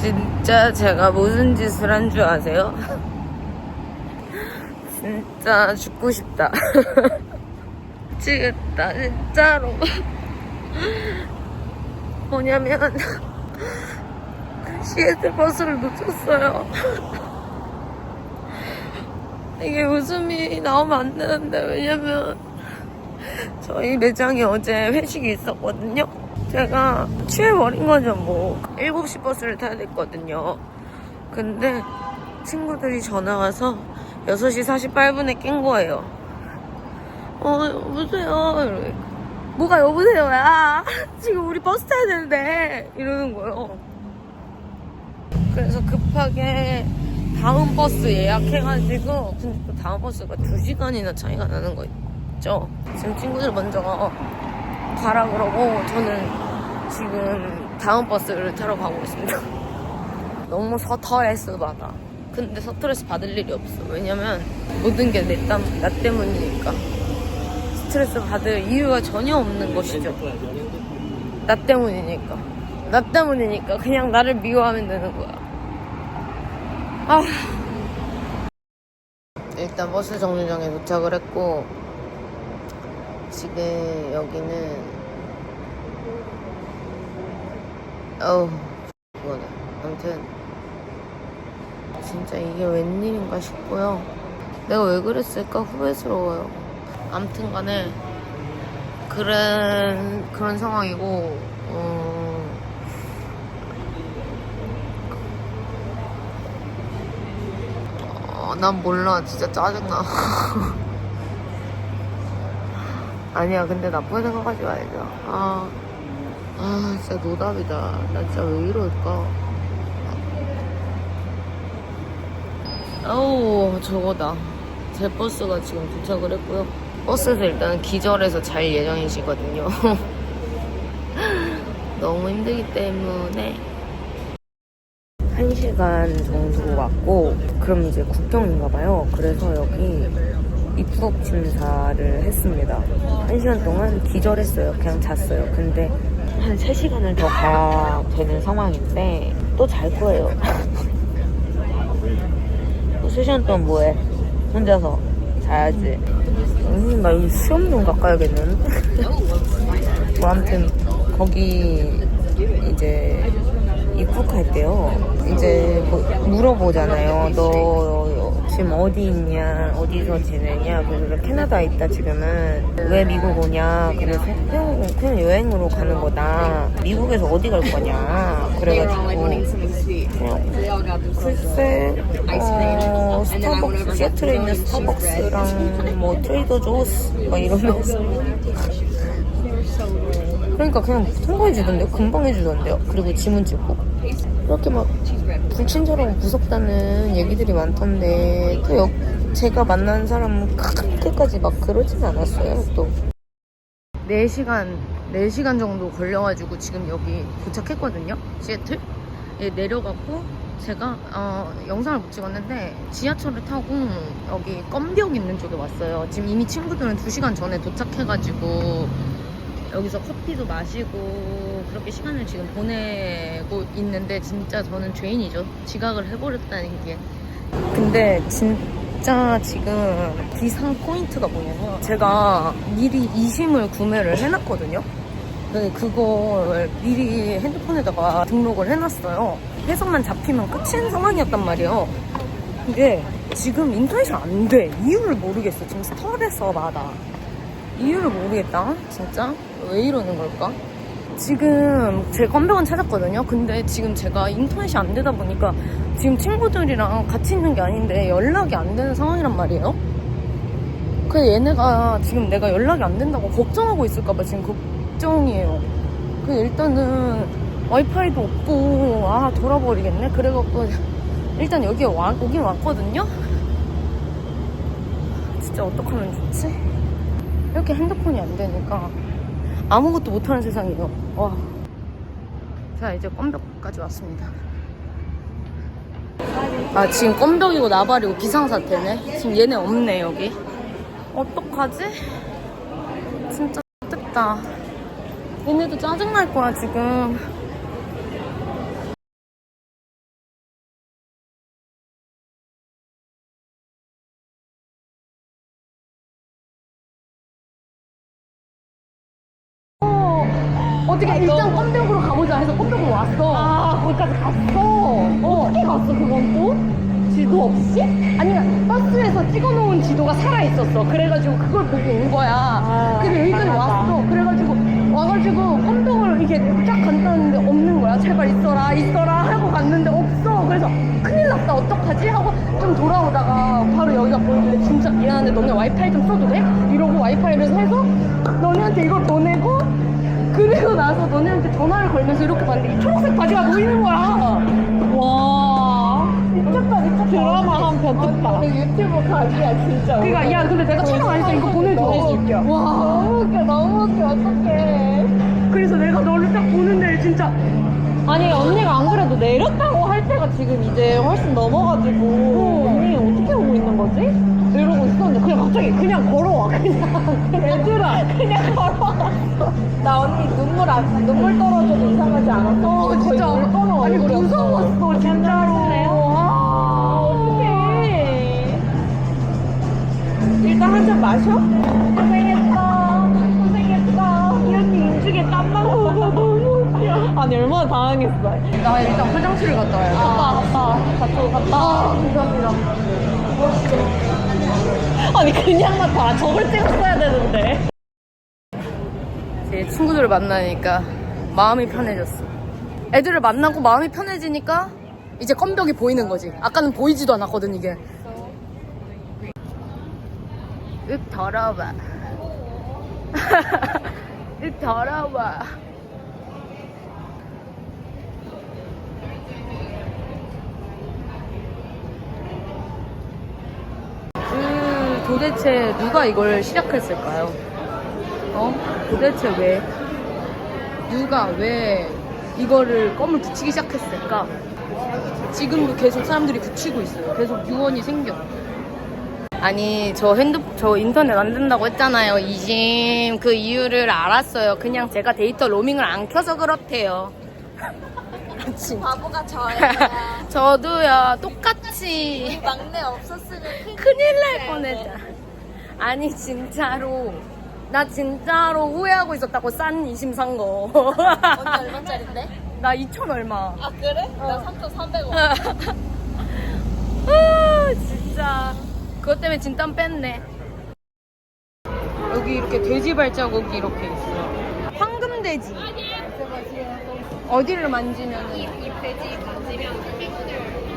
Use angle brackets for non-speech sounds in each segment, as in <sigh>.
진짜 제가 무슨 짓을 한 줄 아세요? <laughs> 진짜 죽고 싶다. <laughs> 미치겠다, 진짜로. <laughs> 뭐냐면, 시애틀 버스를 놓쳤어요. <laughs> 이게 웃음이 나오면 안 되는데, 왜냐면, 저희 매장에 어제 회식이 있었거든요. 제가 취해버린 거죠, 뭐. 7시 버스를 타야 됐거든요. 근데 친구들이 전화 와서 6시 48분에 깬 거예요. 어, 여보세요. 이러니까. 뭐가 여보세요야? 지금 우리 버스 타야 되는데. 이러는 거예요. 그래서 급하게 다음 버스 예약해가지고 근데 그 다음 버스가 2시간이나 차이가 나는 거 있죠. 지금 친구들 먼저 가라 그러고 저는 지금 다음 버스를 타러 가고 있습니다. <laughs> 너무 스트레스 받아. 근데 스트레스 받을 일이 없어. 왜냐면 모든 게 내 땀, 나 때문이니까. 스트레스 받을 이유가 전혀 없는 것이죠. 나 때문이니까. 나 때문이니까 그냥 나를 미워하면 되는 거야. 아. 일단 버스 정류장에 도착을 했고 지금 여기는 어우 이거네 아무튼 진짜 이게 웬일인가 싶고요 내가 왜 그랬을까 후회스러워요 아무튼 간에 그런 그런 상황이고 어, 어, 난 몰라. 진짜 짜증나. <laughs> 아니야 근데 나쁜 생각하지 말자. 아, 아 진짜 노답이다. 나 진짜 왜 이럴까? 어우 저거다. 제 버스가 지금 도착을 했고요 버스에서 일단 기절해서 잘 예정이시거든요. <laughs> 너무 힘들기 때문에. 1시간 정도 왔고 그럼 이제 국경인가 봐요. 그래서 여기 입국 심사를 했습니다. 1시간 동안 기절했어요. 그냥 잤어요. 근데 한 3시간을 더 가야 되는 상황인데 또 잘 거예요. <laughs> 또 3시간 동안 뭐해? 혼자서 자야지 음, 나 여기 수염동 가까야겠는데 뭐 아무튼 거기 이제 입국할 때요. 이제 뭐 물어보잖아요. 너 지금 어디 있냐, 어디서 지내냐. 그래서 캐나다에 있다 지금은 왜 미국 오냐. 그래서 그냥, 그냥 여행으로 가는 거다. 미국에서 어디 갈 거냐. 그래가지고 글쎄 어, 스타벅스 시애틀에 있는 스타벅스랑 뭐 트레이더 조스 막 이러면서 그러니까 그냥 통보해 주던데요? 금방 해주던데요? 그리고 지문 찍고 이렇게 막 불친절하고 무섭다는 얘기들이 많던데 또 여, 제가 만난 사람은 그렇게까지 막 그러진 않았어요 또. 4시간 4시간 정도 걸려가지고 지금 여기 도착했거든요 시애틀? 예, 내려갔고 제가 어, 영상을 못 찍었는데 지하철을 타고 여기 껌벽 있는 쪽에 왔어요. 지금 이미 친구들은 2시간 전에 도착해가지고 여기서 커피도 마시고 그렇게 시간을 지금 보내고 있는데 진짜 저는 죄인이죠. 지각을 해버렸다는 게. 근데 진짜 지금 기상 포인트가 뭐냐면 제가 미리 이심을 구매를 해놨거든요. 근데 그걸 미리 핸드폰에다가 등록을 해놨어요. 해석만 잡히면 끝인 상황이었단 말이에요. 근데 지금 인터넷이 안 돼. 이유를 모르겠어. 지금 스토어에서 마다. 이유를 모르겠다. 진짜 왜 이러는 걸까? 지금 제 건병원 찾았거든요. 근데 지금 제가 인터넷이 안 되다 보니까 지금 친구들이랑 같이 있는 게 아닌데 연락이 안 되는 상황이란 말이에요. 그래서 얘네가 지금 내가 연락이 안 된다고 걱정하고 있을까봐 지금 걱정이에요. 그 일단은 와이파이도 없고 아 돌아버리겠네. 그래갖고 일단 여기에 와, 오긴 왔거든요. 진짜 어떡하면 좋지? 이렇게 핸드폰이 안 되니까 아무것도 못하는 세상이에요. 와. 자, 이제 껌벽까지 왔습니다. 아, 지금 껌벽이고 나발이고 비상사태네? 지금 얘네 없네, 여기. 어떡하지? 진짜 됐다. 얘네도 짜증날 거야, 지금. 어떻게 일단 껌벽으로 가보자 해서 껌벽으로 왔어. 아, 거기까지 갔어. 어 떻게 갔어, 그건 또? 지도 없이? 아니, 버스에서 찍어놓은 지도가 살아 있었어. 그래가지고 그걸 보고 온 거야. 근데 여기까지 왔어. 그래가지고, 와가지고 껌벽을 이게 쫙 간다는데 없는 거야. 제발 있어라, 있어라 하고 갔는데 없어. 그래서 큰일 났다, 어떡하지? 하고 좀 돌아오다가 바로 여기가 보이길래 진짜 미안한데 너네 와이파이 좀 써도 돼? 이러고 와이파이를 해서 너네한테 이걸 보내고 그리고 나서 너네한테 전화를 걸면서 이렇게 봤는데 이 초록색 바지가 보이는 거야. 와. 미쳤다, 미쳤다. 드라마 한편 떴다. 유튜브 각이야, 진짜. 그니까, 야, 근데 내가 촬영 안 했어. 이거 보내줘. 웃겨. 와. 너무 웃겨, 너무 웃겨. 어떡해. 그래서 내가 너를 딱 보는데 진짜. 아니 언니가 안 그래도 내렸다고 할 때가 지금 이제 훨씬 넘어가지고 언니 어떻게 오고 있는 거지? 그냥 갑자기 그냥 걸어와. 그냥 얘들아. 그냥 걸어왔어. 나 언니 눈물 안 눈물 떨어져도 이상하지 않았어? 어, 진짜. 거의 물 떨어 아니, 얼굴이었어. 무서웠어, 진짜로. 아 어떡해. 일단 한 잔 마셔. 고생했어 고생했어 이 언니 인중에 땀만 보고 너무 웃겨. 아니 얼마나 당황했어. 나 일단 화장실을 갔다 와야 돼. 갔다 갔다. 갔다 갔다. 아, 감사합니다. 아니 그냥 맡아 저걸 찍었어야 되는데 제 친구들을 만나니까 마음이 편해졌어. 애들을 만나고 마음이 편해지니까 이제 껌벽이 보이는 거지. 아까는 보이지도 않았거든, 이게. 윽 더러워. <laughs> 윽 더러워. 음, 도대체 누가 이걸 시작했을까요? 어? 도대체 왜? 누가 왜 이거를 껌을 붙이기 시작했을까? 지금도 계속 사람들이 붙이고 있어요. 계속 유언이 생겨. 아니, 저 핸드, 저 인터넷 안 된다고 했잖아요. 이심. 그 이유를 알았어요. 그냥 제가 데이터 로밍을 안 켜서 그렇대요. 바보가 저예요 <laughs> 저도요, 똑같이. 막내 없었으면 큰일 날 뻔했다. 아니 진짜로 나 진짜로 후회하고 있었다고 싼 이심 산 거. 언니 얼마짜린데? <laughs> 나 2천 얼마. 아 그래? 나 3,300원 <laughs> 아 진짜 그것 때문에 진땀 뺐네. 여기 이렇게 돼지 발자국이 이렇게 있어요. 황금 돼지. 어디를 만지면 이 돼지 만지면 피부들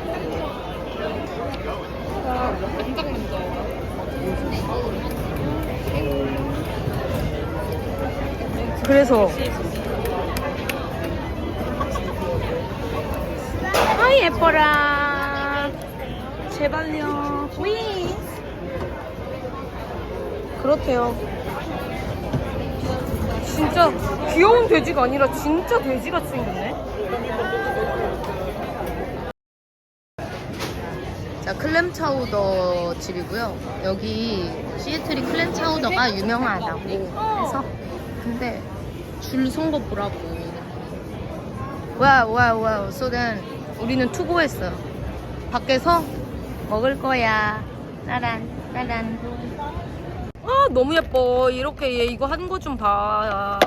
그래서 아 예뻐라. 제발요. 위 그렇대요 진짜 귀여운 돼지가 아니라 진짜 돼지같이 생겼네 자 클램 차우더 집이고요 여기 시애틀이 클램 차우더가 유명하다고 해서 근데 줄 선 거 보라고. 와우 와우 와우. 소then 우리는 투고했어요. 밖에서 먹을 거야. 따란 따란. 아 너무 예뻐. 이렇게 얘 이거 한 거 좀 봐.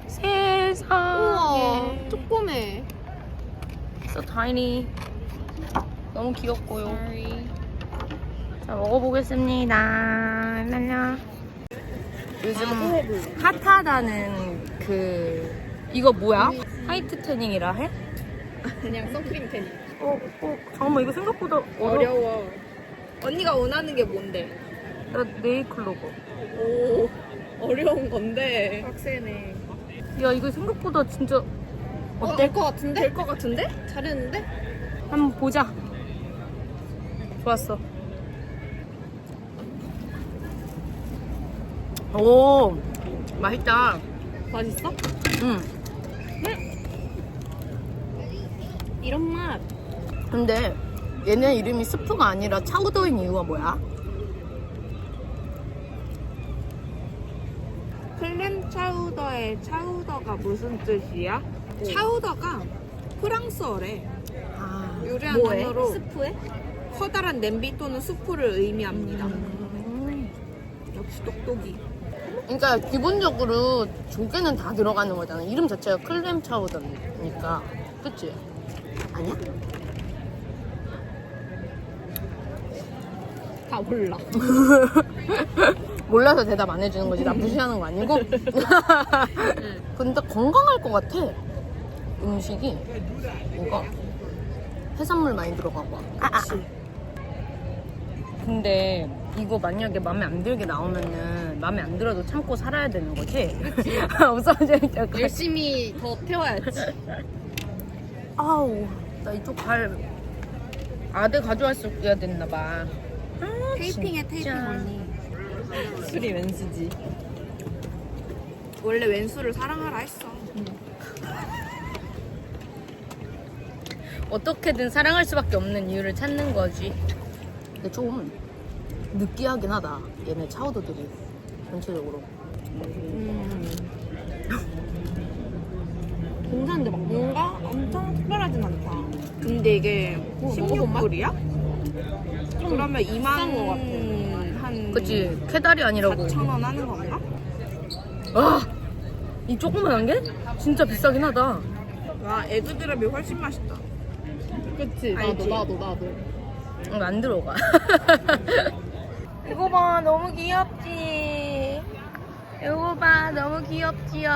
<laughs> 세상에. 조그매 So tiny. 너무 귀엽고요. 자 먹어보겠습니다. 랄라. 요즘 핫하다는 그 이거 뭐야? 화이트 태닝이라 해? 그냥 선크림 테니 어, 어 잠깐만 이거 생각보다 어려. 어려워 언니가 원하는 게 뭔데? 나 네일 클로버. 오 어려운 건데 빡세네 야 이거 생각보다 진짜 어, 될것 같은데? 될 것 같은데? 잘했는데? 한번 보자. 좋았어. 오 맛있다. 맛있어? 응. 이런 맛. 근데 얘네 이름이 스프가 아니라 차우더인 이유가 뭐야? 클램 차우더의 차우더가 무슨 뜻이야? 차우더가 프랑스어래. 아, 유래한 단어로 스프에? 커다란 냄비 또는 수프를 의미합니다. 역시 똑똑이. 그러니까 기본적으로 조개는 다 들어가는 거잖아. 이름 자체가 클램 차우더니까. 그치? 아니야? 다 몰라. <laughs> 몰라서 대답 안 해주는 거지. 나 무시하는 거 아니고? <laughs> 근데 건강할 것 같아. 음식이. 뭔가 해산물 많이 들어가고. 아, 아. 근데 이거 만약에 마음에 안 들게 나오면은 마음에 안 들어도 참고 살아야 되는 거지? <laughs> 없어질 때까지. 열심히 더 태워야지. 아우, 나 이쪽 발 아들 가져왔어야 됐나 봐. 아, 테이핑에 테이핑. 언니. 술이 왼수지. 원래 왼수를 사랑하라 했어. 어떻게든 사랑할 수밖에 없는 이유를 찾는 거지. 근데 좀 느끼하긴 하다. 얘네 차우더들이 전체적으로. 괜찮은데 막 뭔가 엄청 특별하진 않다. 근데 이게 어, 16불이야? 그러면 2만 비싼 것 같아. 한 그치? 캐달이 아니라고. 4천 원 하는 건가? 와! 이 조그만한 게? 진짜 비싸긴 하다. 와 에그드랍이 훨씬 맛있다. 그치? 알지? 나도, 나도, 나도. 이거 안 들어가. <laughs> 이거 봐, 너무 귀엽지? 이거 봐, 너무 귀엽지요?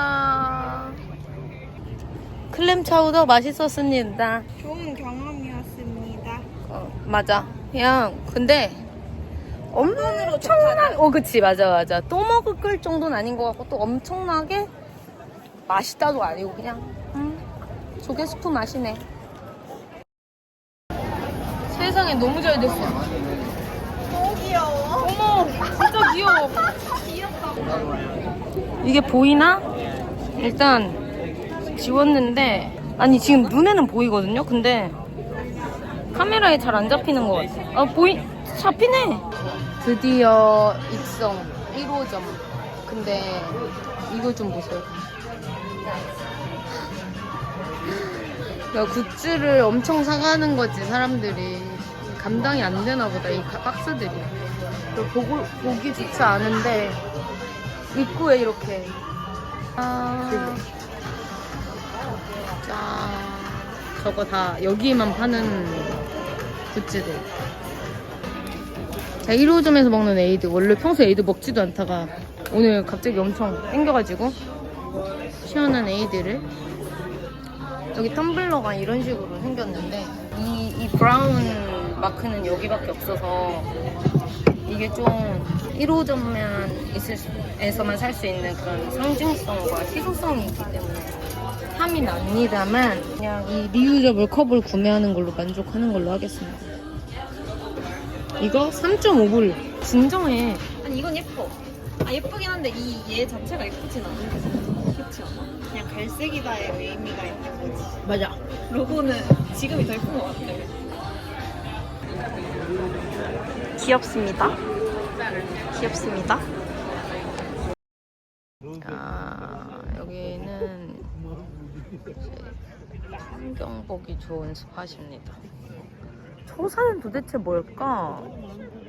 클램 차우더 맛있었습니다. 좋은 경험이었습니다. 어, 맞아. 그냥, 근데, 엄청나게, 어, 그치, 맞아, 맞아. 또 먹을 정도는 아닌 것 같고, 또 엄청나게 맛있다도 아니고, 그냥, 음, 조개 스프 맛이네. 세상에 너무 잘 됐어. 너무 귀여워. 어머, 진짜 귀여워. 이게 보이나? 일단, 지웠는데, 아니, 지금 눈에는 보이거든요? 근데, 카메라에 잘 안 잡히는 것 같아. 아, 보이, 잡히네. 드디어 입성 1호점. 근데 이거 좀 보세요. 야, 굿즈를 엄청 사가는 거지, 사람들이. 감당이 안 되나 보다, 이 가- 박스들이. 그리고 보고, 보기 좋지 않은데, 입구에 이렇게. 아. 짠. 저거 다 여기만 파는 굿즈들. 자, 1호점에서 먹는 에이드. 원래 평소에 에이드 먹지도 않다가 오늘 갑자기 엄청 땡겨가지고 시원한 에이드를 여기 텀블러가 이런 식으로 생겼는데 이, 이 브라운 마크는 여기밖에 없어서 이게 좀 1호점만 있을 수, 에서만 살 수 있는 그런 상징성과 희소성이 있기 때문에 탐이 납니다만 그냥 이 리유저블 컵을 구매하는 걸로 만족하는 걸로 하겠습니다. 이거 3.5불 진정해. 아니, 이건 예뻐. 아, 예쁘긴 한데, 이 얘 자체가 예쁘진 않은 그렇지 않아? 그냥 갈색이다의 의미가 있는 거지. 맞아. 로고는 지금이 더 예쁜 것 같아. 귀엽습니다. 귀엽습니다. 아, 여기는 이제 풍경 보기 좋은 스팟입니다. 저 산은 도대체 뭘까?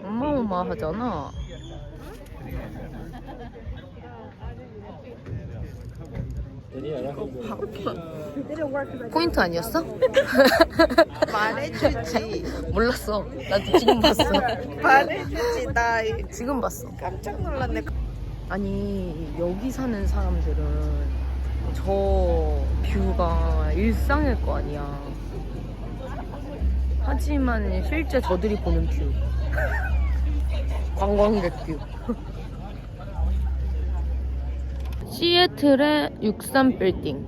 어마어마하잖아. 포인트 아니었어? <laughs> 말해주지. 몰랐어. 나도 지금 봤어. 말해주지. 나 지금 봤어. 깜짝 놀랐네. 아니 여기 사는 사람들은 저 뷰가 일상일 거 아니야. 하지만 실제 저들이 보는 뷰. 관광객 뷰. 시애틀의 63 빌딩.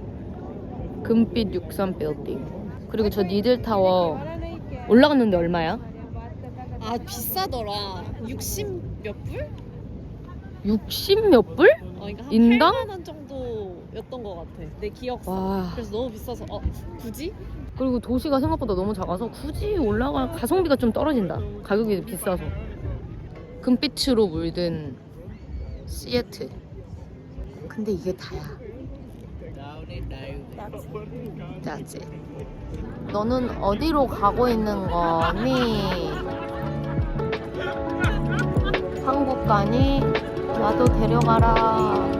금빛 63 빌딩. 그리고 저 니들타워 올라갔는데 얼마야? 아, 비싸더라. 60 몇 불? 60 몇 불? 어, 그러니까 한 인당? 8만 원 정도였던 것 같아. 내 기억상. 와. 그래서 너무 비싸서 어 굳이? 그리고 도시가 생각보다 너무 작아서 굳이 올라갈 가성비가 좀 떨어진다. 가격이 비싸서. 금빛으로 물든 시애틀. 근데 이게 다야. 짜지. 너는 어디로 가고 있는 거니? 한국 가니? 나도 데려가라.